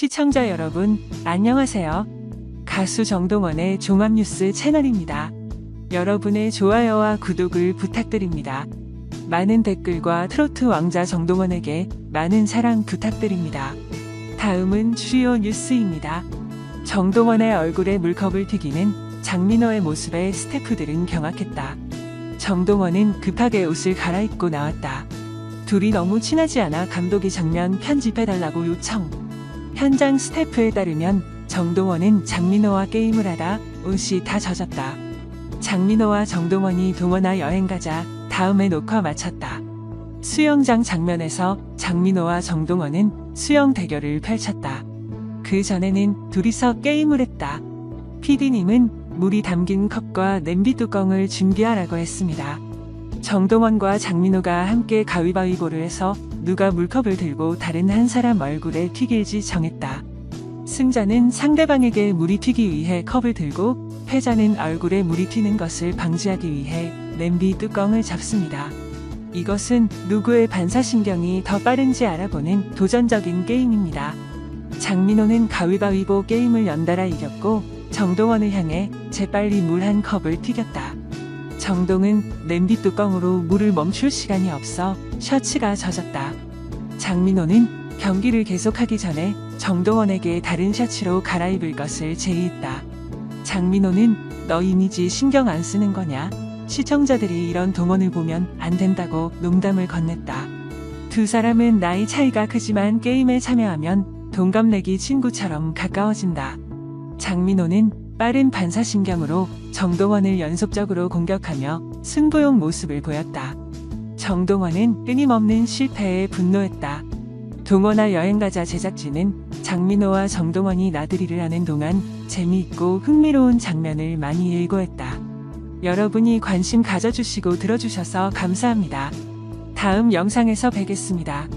시청자 여러분, 안녕하세요. 가수 정동원의 종합뉴스 채널입니다. 여러분의 좋아요와 구독을 부탁드립니다. 많은 댓글과 트로트 왕자 정동원에게 많은 사랑 부탁드립니다. 다음은 주요 뉴스입니다. 정동원의 얼굴에 물컵을 튀기는 장민호의 모습에 스태프들은 경악했다. 정동원은 급하게 옷을 갈아입고 나왔다. 둘이 너무 친하지 않아 감독이 장면 편집해달라고 요청. 현장 스태프에 따르면 정동원은 장민호와 게임을 하다 옷이 다 젖었다. 장민호와 정동원이 동원아 여행 가자 다음에 녹화 마쳤다. 수영장 장면에서 장민호와 정동원은 수영 대결을 펼쳤다. 그 전에는 둘이서 게임을 했다. PD님은 물이 담긴 컵과 냄비 뚜껑을 준비하라고 했습니다. 정동원과 장민호가 함께 가위바위보를 해서 누가 물컵을 들고 다른 한 사람 얼굴에 튀길지 정했다. 승자는 상대방에게 물이 튀기 위해 컵을 들고 패자는 얼굴에 물이 튀는 것을 방지하기 위해 냄비 뚜껑을 잡습니다. 이것은 누구의 반사신경이 더 빠른지 알아보는 도전적인 게임입니다. 장민호는 가위바위보 게임을 연달아 이겼고 정동원을 향해 재빨리 물 한 컵을 튀겼다. 정동은 냄비 뚜껑으로 물을 멈출 시간이 없어 셔츠가 젖었다. 장민호는 경기를 계속하기 전에 정동원에게 다른 셔츠로 갈아입을 것을 제의했다. 장민호는 너 이미지 신경 안 쓰는 거냐? 시청자들이 이런 동원을 보면 안 된다고 농담을 건넸다. 두 사람은 나이 차이가 크지만 게임에 참여하면 동갑내기 친구처럼 가까워진다. 장민호는 빠른 반사신경으로 정동원을 연속적으로 공격하며 승부용 모습을 보였다. 정동원은 끊임없는 실패에 분노했다. 동원아 여행가자 제작진은 장민호와 정동원이 나들이를 하는 동안 재미있고 흥미로운 장면을 많이 예고했다. 여러분이 관심 가져주시고 들어주셔서 감사합니다. 다음 영상에서 뵙겠습니다.